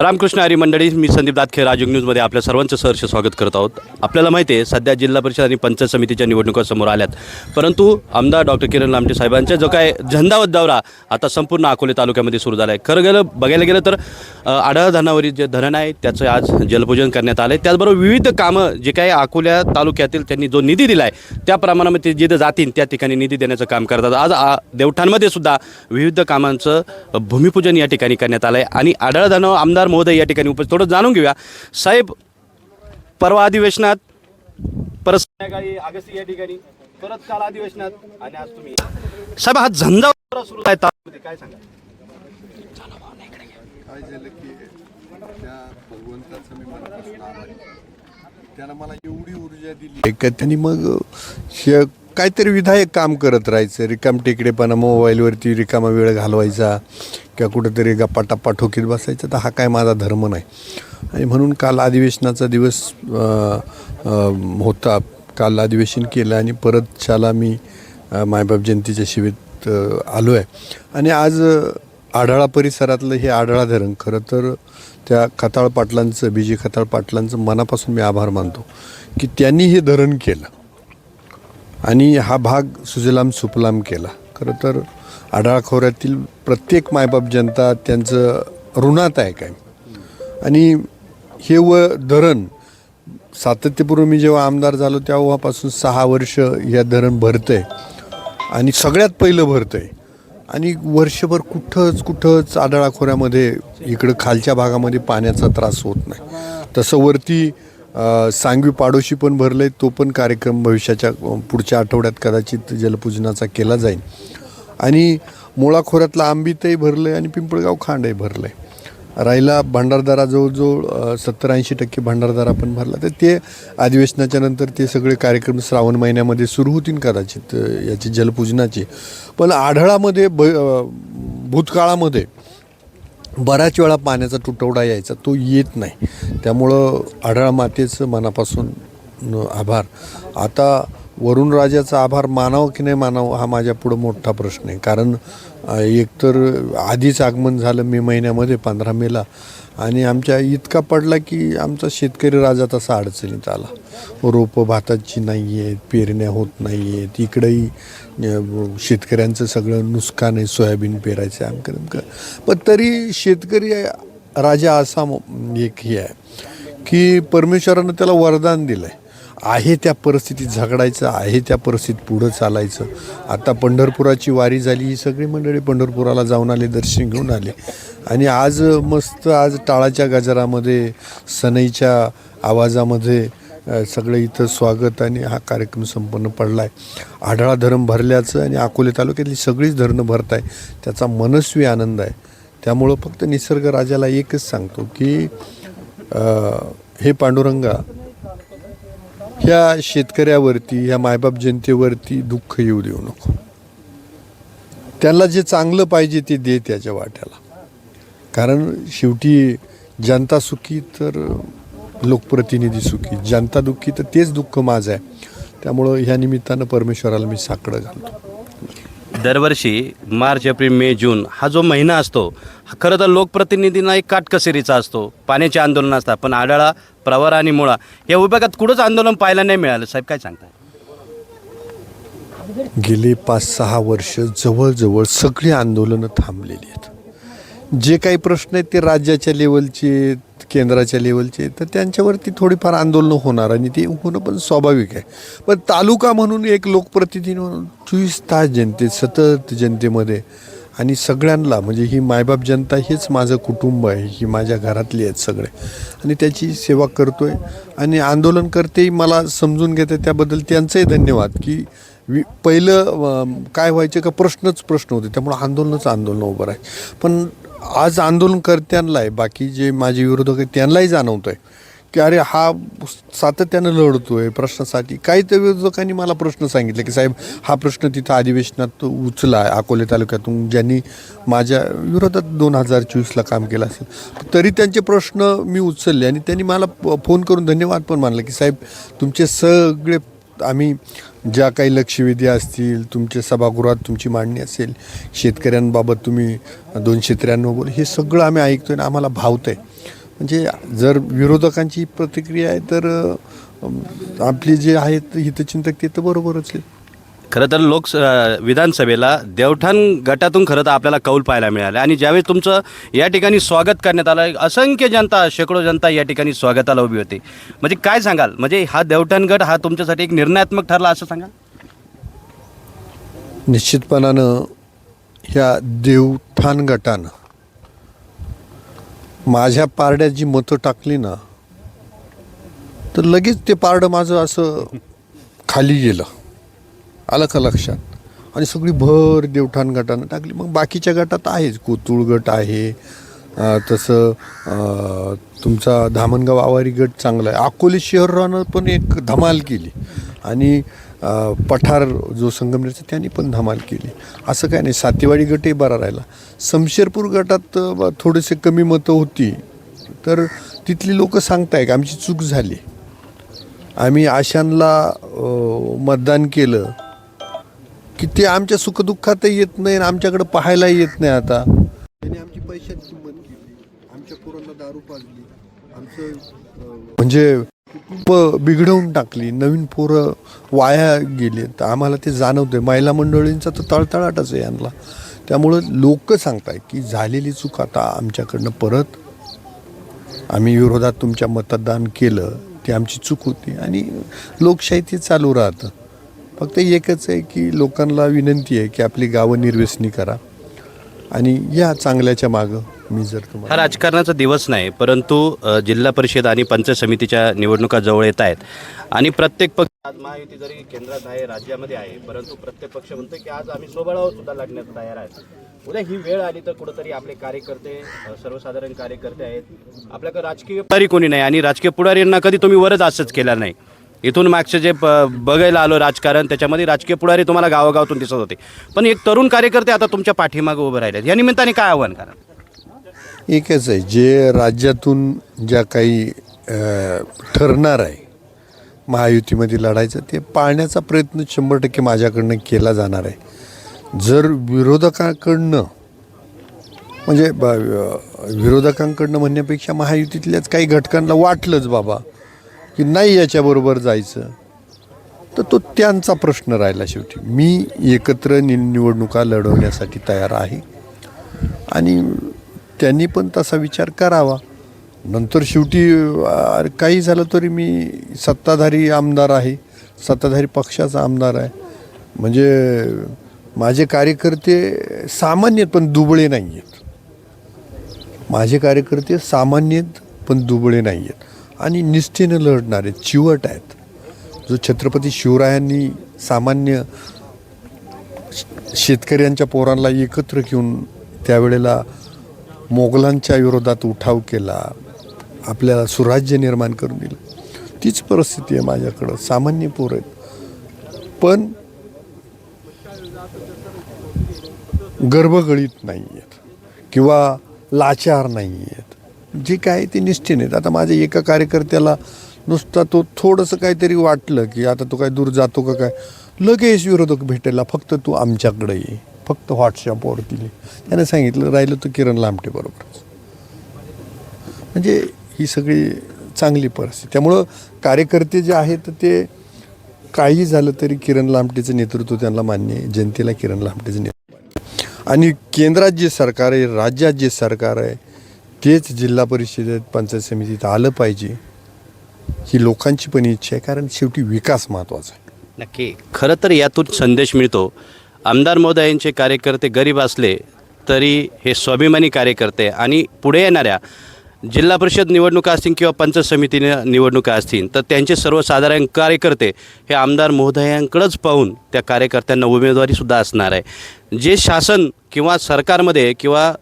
रामकृष्ण हरी मंडळी मी संदीप दातखे राजयोग न्यूजमध्ये आपल्या सर्वांचं सहर्ष स्वागत करत आहोत. आपल्याला माहिती आहे सध्या जिल्हा परिषद आणि पंचायत समितीच्या निवडणुका समोर आल्यात. परंतु आमदार डॉक्टर किरण लामटे साहेबांचा जो काय झंदावत दौरा आता संपूर्ण अकोले तालुक्यामध्ये सुरू झाला आहे खरं गेलं बघायला गेलं तर आढळ धरणावरील जे धरण आहे त्याचं आज जलपूजन करण्यात आलं आहे त्याचबरोबर विविध कामं जे काही अकोल्या तालुक्यातील त्यांनी जो निधी दिला आहे त्या प्रमाणामध्ये ते जिथं जातील त्या ठिकाणी निधी देण्याचं काम करतात. आज आ, देवठाणमध्ये सुद्धा विविध कामांचं भूमिपूजन या ठिकाणी करण्यात आलं आहे आणि आढळ धरण आमदार महोदय या ठिकाणी उपस्थित. थोडं जाणून घेऊया. साहेब परवा अधिवेशनात परत संध्याकाळी अगस्ती या ठिकाणी परत काल अधिवेशनात आणि आज तुम्ही. साहेब हा झंझा सुरू आहे तालुक्यामध्ये काय सांगा काय झालं की त्या भगवंताचं मी मनापासून आभारी आहे. त्यानं मला एवढी ऊर्जा दिली. का त्यांनी मग हे काहीतरी विधायक काम करत राहायचं. रिकाम टेकडेपणा मोबाईलवरती रिकामा वेळ घालवायचा किंवा कुठंतरी गप्पा टप्पा ठोकीत बसायचा. तर हा काय माझा धर्म नाही. आणि म्हणून काल अधिवेशनाचा दिवस होता. काल अधिवेशन केलं आणि परत शाला मी मायबाप जयंतीच्या शिवेत आलो आहे आणि आज आढळा आढाळा परिसरातलं हे आढाळा धरण खरं तर त्या खताळ पाटलांचं बी जी खताळ पाटलांचं मनापासून मी आभार मानतो की त्यांनी हे धरण केलं. आणि हा भाग सुजलाम सुफलाम केला. खरं तर आढाळा खोऱ्यातील प्रत्येक मायबाप जनता त्यांचं ऋणात आहे काय? आणि हे व धरण सातत्यपूर्व मी जेव्हा आमदार झालो तेव्हापासून सहा वर्ष या धरण भरतं आहे आणि सगळ्यात पहिलं भरतं आहे आणि वर्षभर कुठंच कुठंच आढळा खोऱ्यामध्ये इकडं खालच्या भागामध्ये पाण्याचा त्रास होत नाही. तसं वरती सांगवी पाडोशी पण भरलं तो पण कार्यक्रम भविष्याच्या पुढच्या आठवड्यात कदाचित जलपूजनाचा केला जाईल. आणि मुळा आंबितही आंबीतही भरलं आहे आणि पिंपळगाव खांडही भरलं आहे राहिला भंडारदारा जवळजवळ सत्तर ऐंशी टक्के भंडारदारा पण भरला. तर ते अधिवेशनाच्या नंतर ते सगळे कार्यक्रम श्रावण महिन्यामध्ये सुरू होतील कदाचित याचे याची जलपूजनाची. पण आढळामध्ये ब भूतकाळामध्ये बऱ्याच वेळा पाण्याचा तुटवडा यायचा तो येत नाही. त्यामुळं आढळा मातेचं मनापासून आभार. आता वरुणराजाचा आभार मानावं की नाही मानावं हा माझ्या पुढं मोठा प्रश्न आहे. कारण एकतर आधीच आगमन झालं मे महिन्यामध्ये पंधरा मेला. आणि आमच्या इतका पडला की आमचा शेतकरी राजा तसा अडचणीत आला. रोपं भाताची नाही आहेत पेरण्या होत नाही आहेत इकडंही शेतकऱ्यांचं सगळं नुकसान आहे सोयाबीन पेरायचं आहे आमकं तमकं पण तरी शेतकरी राजा असा एक हे आहे की परमेश्वरानं त्याला वरदान दिलं आहे आहे त्या परिस्थितीत झगडायचं आहे त्या परिस्थितीत पुढं चालायचं. आता पंढरपुराची वारी झाली ही सगळी मंडळी पंढरपुराला जाऊन आले दर्शन घेऊन आले. आणि आज मस्त आज टाळाच्या गजरामध्ये सनईच्या आवाजामध्ये सगळं इथं स्वागत आणि हा कार्यक्रम संपन्न पडला आहे आढळा धरण भरल्याचं आणि अकोले तालुक्यातली सगळीच धरणं भरत आहे त्याचा मनस्वी आनंद आहे. त्यामुळं फक्त निसर्ग राजाला एकच सांगतो की हे पांडुरंगा ह्या शेतकऱ्यावरती ह्या मायबाप जनतेवरती दुःख येऊ देऊ नको. त्यांना जे चांगलं पाहिजे ते दे त्याच्या वाट्याला. कारण शेवटी जनता सुखी तर लोकप्रतिनिधी सुखी. जनता दुःखी तर तेच दुःख माझं आहे. त्यामुळं ह्या निमित्तानं परमेश्वराला मी साकडं घालतो. दरवर्षी मार्च एप्रिल मे जून हा जो महिना असतो हा खरं तर लोकप्रतिनिधींना एक काटकसरीचा असतो. पाण्याचे आंदोलन असतात पण आढळा प्रवार आणि मुळा या विभागात कुठंच आंदोलन पाहायला नाही मिळालं. साहेब काय सांगताय? गेले पाच सहा वर्ष जवळजवळ सगळी आंदोलनं थांबलेली आहेत. जे काही प्रश्न आहेत ते राज्याच्या लेवलचे आहेत, केंद्राच्या लेवलचे तर त्यांच्यावरती थोडीफार आंदोलनं होणार आणि ते होणं पण स्वाभाविक आहे. पण तालुका म्हणून एक लोकप्रतिनिधी म्हणून चोवीस तास जनतेत सतत जनतेमध्ये आणि सगळ्यांना म्हणजे ही मायबाप जनता हेच माझं कुटुंब आहे ही माझ्या घरातली आहेत सगळे. आणि त्याची सेवा करतो आहे आणि आंदोलनकर्तेही मला समजून घेते त्याबद्दल त्यांचंही धन्यवाद की वि पहिलं काय व्हायचं का प्रश्नच प्रश्न होते त्यामुळं आंदोलनच आंदोलन उभं आहे पण आज आंदोलनकर्त्यांना आहे बाकी जे माझे विरोधक आहेत त्यांनाही जाणवतं आहे की अरे हा सातत्यानं लढतो आहे प्रश्नासाठी. काही तर विरोधकांनी मला प्रश्न सांगितले की साहेब हा प्रश्न तिथं अधिवेशनात उचला आहे अकोले तालुक्यातून ज्यांनी माझ्या विरोधात दोन हजार चोवीसला काम केलं असेल. तरी त्यांचे प्रश्न मी उचलले आणि त्यांनी मला प- फोन करून धन्यवाद पण मानले की साहेब तुमचे सगळे आम्ही ज्या काही लक्षवेधी असतील तुमच्या सभागृहात तुमची मांडणी असेल शेतकऱ्यांबाबत तुम्ही दोनशे त्र्याण्णव बोल हे सगळं आम्ही ऐकतो आणि आम्हाला भावतं आहे म्हणजे जर विरोधकांची प्रतिक्रिया आहे तर आपली आपले जे आहेत हितचिंतक ते तर बरोबरच आहे. खरं तर लोक विधानसभेला देवठाण गटातून खरं तर आपल्याला कौल पाहायला मिळालं. आणि ज्यावेळी तुमचं या ठिकाणी स्वागत करण्यात आलं असंख्य जनता शेकडो जनता या ठिकाणी स्वागताला उभी होती. म्हणजे काय सांगाल? म्हणजे हा देवठाण गट हा तुमच्यासाठी एक निर्णयात्मक ठरला असं सांगाल? निश्चितपणानं ह्या देवठाण गटानं माझ्या पारड्यात जी मतं टाकली ना तर लगेच ते पारडं माझं असं खाली गेलं. आलं का लक्षात. आणि सगळी भर देवठाण गटानं टाकली. मग बाकीच्या गटात आहेच. कोतुळ गट आहे. तसं तुमचा धामणगाव आवारी गट चांगला आहे. अकोले शहरानं पण एक धमाल केली. आणि पठार जो संगमनेरचा त्यांनी पण धमाल केली. असं काय नाही. सातेवाडी गटही बरा राहिला. समशेरपूर गटात थोडेसे कमी मतं होती. तर तिथली लोकं सांगताय की? आमची चूक झाली. आम्ही आशांना मतदान केलं. की ते आमच्या सुखदुःखातही येत नाही आणि आमच्याकडे पाहायलाही येत नाही आता. त्यांनी आमची पैशाची किंमत केली. आमच्या पोरांना दारू पाजली. आमचं म्हणजे प- बिघडवून टाकली. नवीन पोरं वाया गेले तर आम्हाला ते जाणवतंय. महिला मंडळींचा तर तळतळाटच आहे यांना. त्यामुळं लोक सांगताय की झालेली चूक आता आमच्याकडनं परत आम्ही विरोधात तुमच्या मतदान केलं. ती आमची चूक होती आणि लोकशाही ते चालू राहतं. फक्त एकच आहे की लोकांना विनंती आहे की आपली गावं निर्व्यसनी करा. आणि या चांगल्याच्या मागं मी जर हा तुम्हाला राजकारणाचा दिवस नाही परंतु अ, जिल्हा परिषद आणि पंचायत समितीच्या निवडणुका जवळ येत आहेत. आणि प्रत्येक पक्ष आज महायुती जरी केंद्रात आहे राज्यामध्ये आहे परंतु प्रत्येक पक्ष म्हणतो की आज आम्ही सोबळावर सुद्धा लढण्यास तयार आहेत. उद्या ही वेळ आली तर कुठंतरी आपले कार्यकर्ते अ, सर्वसाधारण कार्यकर्ते आहेत. आपल्याकडे राजकीय पुढारी कोणी नाही आणि राजकीय पुढारींना कधी तुम्ही वरच असंच केलं नाही. इथून मागचं जे प बघायला आलो राजकारण त्याच्यामध्ये राजकीय पुढारी तुम्हाला गावागावातून दिसत होते. पण एक तरुण कार्यकर्ते आता तुमच्या पाठीमागे उभे राहिले या निमित्ताने काय आव्हान करा? एकच आहे जे राज्यातून ज्या काही अ, ठरणार आहे महायुतीमध्ये लढायचं ते पाळण्याचा प्रयत्न शंभर टक्के माझ्याकडनं केला जाणार आहे. जर विरोधकाकडनं म्हणजे ब विरोधकांकडनं म्हणण्यापेक्षा महायुतीतल्याच काही घटकांना वाटलंच बाबा की नाही याच्याबरोबर जायचं? तर तो त्यांचा प्रश्न राहिला शेवटी. मी एकत्र नि निवडणुका लढवण्यासाठी तयार आहे. आणि त्यांनी पण तसा विचार करावा. नंतर शेवटी काही झालं तरी मी सत्ताधारी आमदार आहे. सत्ताधारी पक्षाचा आमदार आहे. म्हणजे माझे कार्यकर्ते सामान्य पण दुबळे नाही आहेत माझे कार्यकर्ते सामान्य पण दुबळे नाही आहेत आणि निष्ठेनं लढणारे चिवट आहेत. जो छत्रपती शिवरायांनी सामान्य शेतकऱ्यांच्या पोरांना एकत्र घेऊन त्यावेळेला मोगलांच्या विरोधात उठाव केला आपल्याला सुराज्य निर्माण करून दिलं. तीच परिस्थिती आहे माझ्याकडं. सामान्य पोर आहेत. पण गर्भगळीत नाही आहेत किंवा लाचार नाही आहेत जे काय ते निश्चित आहेत. आता माझ्या एका कार्यकर्त्याला नुसता तो थोडंसं काहीतरी वाटलं की आता तो काय दूर जातो का काय लगेच विरोधक भेटायला फक्त तू आमच्याकडे ये. फक्त व्हॉट्सअपवर दिली त्याने सांगितलं राहिलं तर किरण लामटेबरोबरच म्हणजे ही सगळी चांगली परिस्थिती. त्यामुळं कार्यकर्ते जे आहेत ते काही झालं तरी किरण लामटेचं नेतृत्व त्यांना मान्य आहे. जनतेला किरण लामटेचं नेतृत्व आणि केंद्रात जे सरकार आहे राज्यात जे सरकार आहे तेच जिल्हा परिषदेत पंचायत समितीत आलं पाहिजे ही लोकांची पण इच्छा आहे कारण शेवटी विकास महत्त्वाचा आहे. नक्की. खरं तर यातून संदेश मिळतो. आमदार महोदयांचे कार्यकर्ते गरीब असले तरी हे स्वाभिमानी कार्यकर्ते आणि पुढे येणाऱ्या जिल्हा परिषद निवडणुका असतील किंवा पंचायत समितीने निवडणुका असतील तर त्यांचे सर्वसाधारण कार्यकर्ते हे आमदार महोदयांकडंच पाहून त्या कार्यकर्त्यांना उमेदवारीसुद्धा असणार आहे. जे शासन किंवा सरकारमध्ये किंवा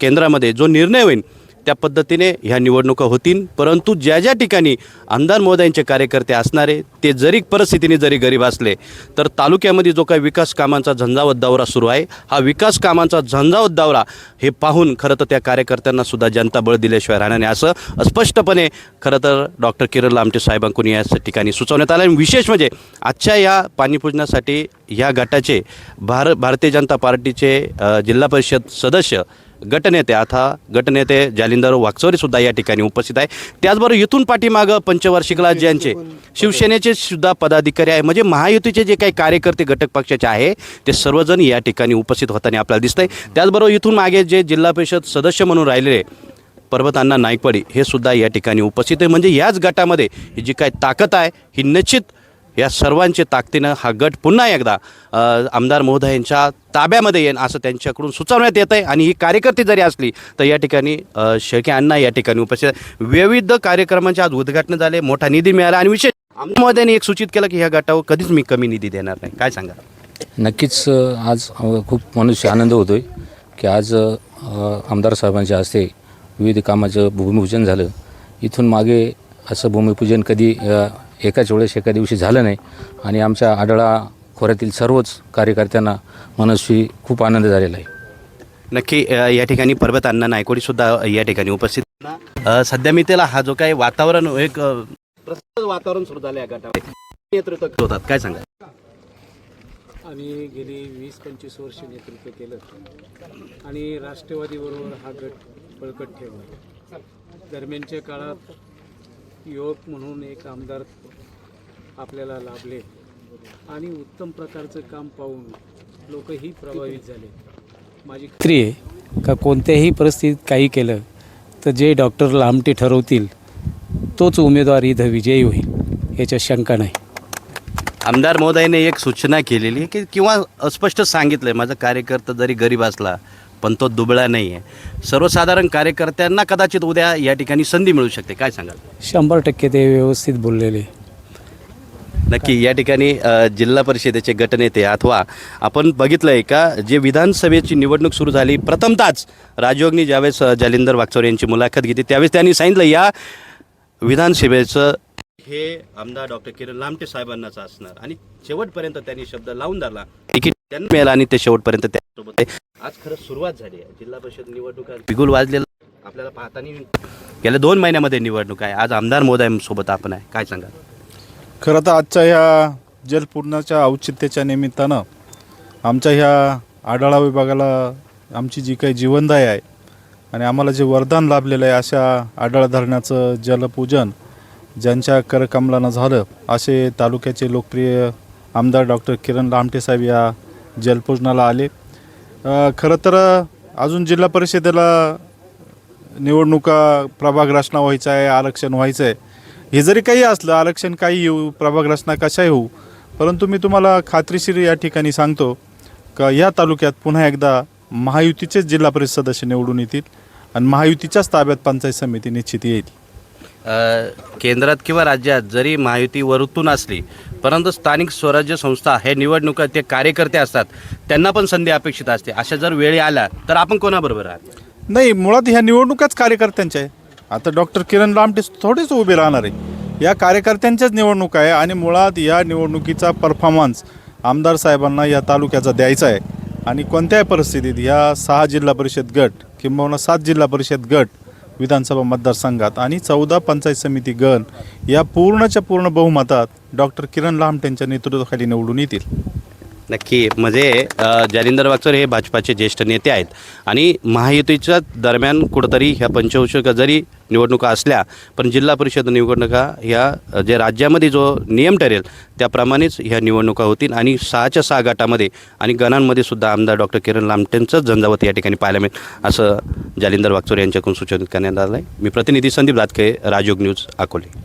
केंद्रामध्ये जो निर्णय होईल त्या पद्धतीने ह्या निवडणुका होतील. परंतु ज्या ज्या ठिकाणी आमदार महोदयांचे कार्यकर्ते असणारे ते जरी परिस्थितीने जरी गरीब असले तर तालुक्यामध्ये जो काही विकास कामांचा झंझावत दौरा सुरू आहे हा विकास कामांचा झंझावत दौरा हे पाहून खरं तर त्या कार्यकर्त्यांना सुद्धा जनता बळ दिल्याशिवाय राहणार नाही. असं स्पष्टपणे खरं तर डॉक्टर किरण लामटे साहेबांकडून या ठिकाणी सुचवण्यात आलं. आणि विशेष म्हणजे आजच्या या पाणीपूजनासाठी या गटाचे भार भारतीय जनता पार्टीचे जिल्हा परिषद सदस्य गटनेते आता गटनेते जालिंदर वाकचौरे सुद्धा या ठिकाणी उपस्थित आहे. त्याचबरोबर इथून पाठीमागं पंचवार्षिकला ज्यांचे शिवसेनेचे सुद्धा पदाधिकारी आहे. म्हणजे महायुतीचे जे काही कार्यकर्ते घटक पक्षाचे आहे ते सर्वजण या ठिकाणी उपस्थित होताना आपल्याला दिसतंय. त्याचबरोबर इथून मागे जे जिल्हा परिषद सदस्य म्हणून राहिलेले पर्वतांना नाईकवाडी हे सुद्धा या ठिकाणी उपस्थित आहे. म्हणजे याच गटामध्ये ही जी काही ताकद आहे ही निश्चित या सर्वांची ताकदीनं हा गट पुन्हा एकदा आमदार महोदयांच्या ताब्यामध्ये येईन असं त्यांच्याकडून सुचवण्यात येत आहे आणि ही कार्यकर्ते जरी असली तर या ठिकाणी शेळके अण्णा या ठिकाणी उपस्थित विविध कार्यक्रमांचे आज उद्घाटन झाले मोठा निधी मिळाला आणि विशेष आमदार महोदयांनी एक सूचित केलं की ह्या गटावर कधीच मी कमी निधी देणार नाही. काय सांगा नक्कीच आज खूप मनुष्य आनंद होतो आहे की आज आमदार साहेबांच्या हस्ते विविध कामाचं भूमिपूजन झालं. इथून मागे असं भूमिपूजन कधी एकाच वेळेस एका दिवशी झालं नाही. आणि आमच्या आडळा खोऱ्यातील सर्वच कार्यकर्त्यांना मनस्वी खूप आनंद झालेला आहे. नक्की या ठिकाणी पर्वत अण्णा नायकोडी सुद्धा या ठिकाणी उपस्थित सध्या मी त्याला हा जो काही वातावरण एक अ, प्रसिद्ध वातावरण सुरू झालं या गटामध्ये. नेतृत्व होतात काय सांगा आम्ही गेली वीस पंचवीस वर्ष नेतृत्व केलं. आणि राष्ट्रवादीबरोबर हा गट बळकट ठेवला. दरम्यानच्या काळात युवक म्हणून एक आमदार आपल्याला लाभले. आणि उत्तम प्रकारचं काम पाहून लोकही प्रभावित झाले. माझी खात्री आहे का कोणत्याही परिस्थितीत काही केलं तर जे डॉक्टर लामटे ठरवतील तोच उमेदवार इथं विजयी होईल याच्यात शंका नाही. आमदार महोदयाने एक सूचना केलेली आहे की किंवा स्पष्ट सांगितलं आहे माझा कार्यकर्ता जरी गरीब असला पण तो दुबळा नाही आहे सर्वसाधारण कार्यकर्त्यांना कदाचित उद्या या ठिकाणी संधी मिळू शकते. काय सांगाल? शंभर टक्के ते व्यवस्थित बोललेले. नक्की या ठिकाणी जिल्हा परिषदेचे गटनेते अथवा आपण बघितलं आहे का जे विधानसभेची निवडणूक सुरू झाली प्रथमतःच राजयोगनी ज्यावेळेस जालिंदर वागचौरे यांची मुलाखत घेतली त्यावेळेस त्यांनी सांगितलं या विधानसभेचं हे आमदार डॉक्टर किरण लामटे साहेबांनाच असणार. आणि शेवटपर्यंत त्यांनी शब्द लावून धरला. तिकीट त्यांना मिळालं आणि ते शेवटपर्यंत त्यासोबत आहे. आज खरं सुरुवात झाली आहे. जिल्हा परिषद निवडणुका बिगुल वाजलेलं. आपल्याला पाहताना गेल्या दोन महिन्यामध्ये निवडणूक आहे. आज आमदार महोदयांसोबत आपण आहे. काय सांगा खरं तर आजच्या ह्या जलपूर्णाच्या औचित्याच्या निमित्तानं आमच्या ह्या आढाळा विभागाला आमची जी काही जीवनदाय आहे आणि आम्हाला जे वरदान लाभलेलं आहे अशा आढाळा धरणाचं जलपूजन ज्यांच्या करकमलानं झालं असे तालुक्याचे लोकप्रिय आमदार डॉक्टर किरण लामटे साहेब या जलपूजनाला आले. खरं तर अजून जिल्हा परिषदेला निवडणुका प्रभाग रचना आहे आरक्षण व्हायचं आहे. हे जरी काही असलं आरक्षण काही येऊ प्रभाग रचना कशाही होऊ परंतु मी तुम्हाला खात्रीशीर या ठिकाणी सांगतो का या तालुक्यात पुन्हा एकदा महायुतीचेच जिल्हा परिषद सदस्य निवडून येतील आणि महायुतीच्याच ताब्यात पंचायत समिती निश्चित येईल. केंद्रात किंवा राज्यात जरी महायुती वरतून असली परंतु स्थानिक स्वराज्य संस्था हे निवडणुका ते कार्यकर्ते असतात त्यांना पण संधी अपेक्षित असते. अशा जर वेळी आल्या तर आपण कोणाबरोबर आहात? नाही मुळात ह्या निवडणुकाच कार्यकर्त्यांच्या आहे आता डॉक्टर किरण रामटे थोडेच उभे राहणार आहे या कार्यकर्त्यांच्याच निवडणूक आहे आणि मुळात या निवडणुकीचा परफॉर्मन्स आमदार साहेबांना या तालुक्याचा द्यायचा आहे. आणि कोणत्याही परिस्थितीत या सहा जिल्हा परिषद गट किंबहुना सात जिल्हा परिषद गट विधानसभा मतदारसंघात आणि चौदा पंचायत समिती गण या पूर्णच्या पूर्ण बहुमतात डॉक्टर किरण लामटेंच्या नेतृत्वाखाली निवडून येतील. नक्की. म्हणजे जालिंदर वागचर हे भाजपाचे ज्येष्ठ नेते आहेत. आणि महायुतीच्या दरम्यान कुठंतरी ह्या पंचवर्षिक जरी निवडणुका असल्या पण जिल्हा परिषद निवडणुका ह्या जे राज्यामध्ये जो नियम ठरेल त्याप्रमाणेच ह्या निवडणुका होतील. आणि सहाच्या सहा गटामध्ये आणि गणांमध्ये सुद्धा आमदार डॉक्टर किरण लामटेंचंच झंझावत या ठिकाणी पाहायला मिळेल असं जालिंदर वागचोर यांच्याकडून सूचना करण्यात आलं आहे मी प्रतिनिधी संदीप दातके राजयोग न्यूज अकोले.